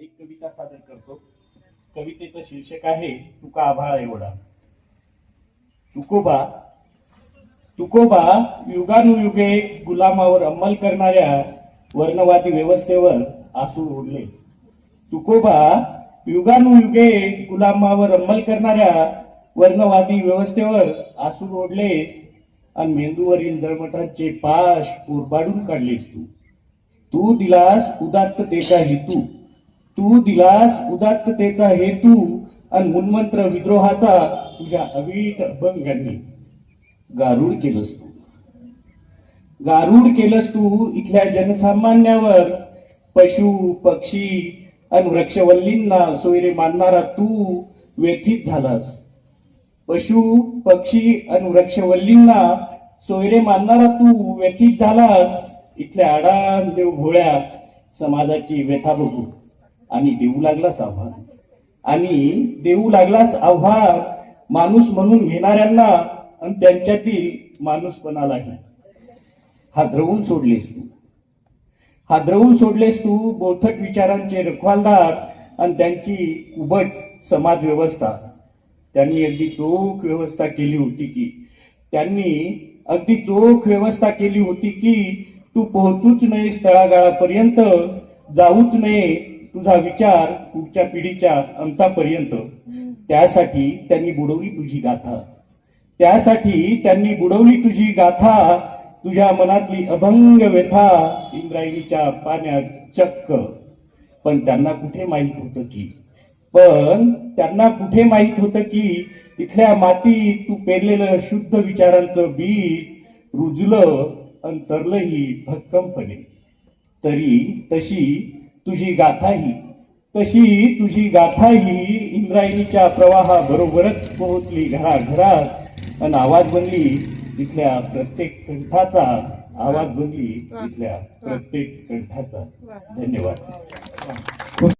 एक कविता सादर करतो. कवितेचं शीर्षक आहे तुका आभाळा एवढा तुकोबा तुकोबा युगानुयुगे गुलामावर अंमल करणाऱ्या वर्णवादी व्यवस्थेवर आसूड ओढलेस तुकोबा युगानुयुगे गुलामावर अंमल करणाऱ्या वर्णवादी व्यवस्थेवर आसूर ओढलेस आणि मेंदूवरील दळमटांचे पाश उरबाडून काढलेस तू. तू दिलास उदात्त उदात्ततेचा हेतू तू दिलास उदात्ततेचा हेतू आणि मुनमंत्र विद्रोहाचा तुझ्या अवीट अभंगांनी. गारूड केलंस तू. गारूड केलंस तू इथल्या जनसामान्यावर. पशु पक्षी आणि वृक्षवल्लींना सोयरे मानणारा तू व्यथित झालास. पशु पक्षी आणि वृक्षवल्लींना सोयरे मानणारा तू व्यथित झालास. इथल्या आडान देव भोळ्या समाजाची व्यथा बघू. आणि देऊ लागलास आव्हान. आणि देऊ लागलास आव्हान माणूस म्हणून घेणाऱ्यांना आणि त्यांच्यातील माणूसपणालाही. हादरवून सोडलेस तू. हादरवून सोडलेस तू बोथट विचारांचे रखवालदार आणि त्यांची उबट समाज व्यवस्था. त्यांनी अगदी चोख व्यवस्था केली होती की त्यांनी अगदी चोख व्यवस्था केली होती की तू पोहोचूच नये तळागाळापर्यंत जाऊच नये तुझा विचार पुढच्या पिढीच्या अंतापर्यंत. त्यासाठी त्यांनी बुडवली तुझी गाथा. त्यासाठी त्यांनी बुडवली तुझी गाथा तुझ्या मनातली अभंग व्यथा इंद्रायणीच्या पाण्यात चक्क. पण त्यांना कुठे माहीत होतं की? पण त्यांना कुठे माहीत होतं की इथल्या मातीत तू पेरलेलं शुद्ध विचारांचं बीज रुजलं अंतरलंही भक्कमपणे. तरी तशी तुझी गाथाही तशी तुझी गाथाही इंद्रायणीच्या प्रवाहाबरोबरच पोहोचली घराघरात. आणि आवाज बनली इथल्या प्रत्येक कंठाचा. आवाज बनली इथल्या प्रत्येक कंठाचा. धन्यवाद.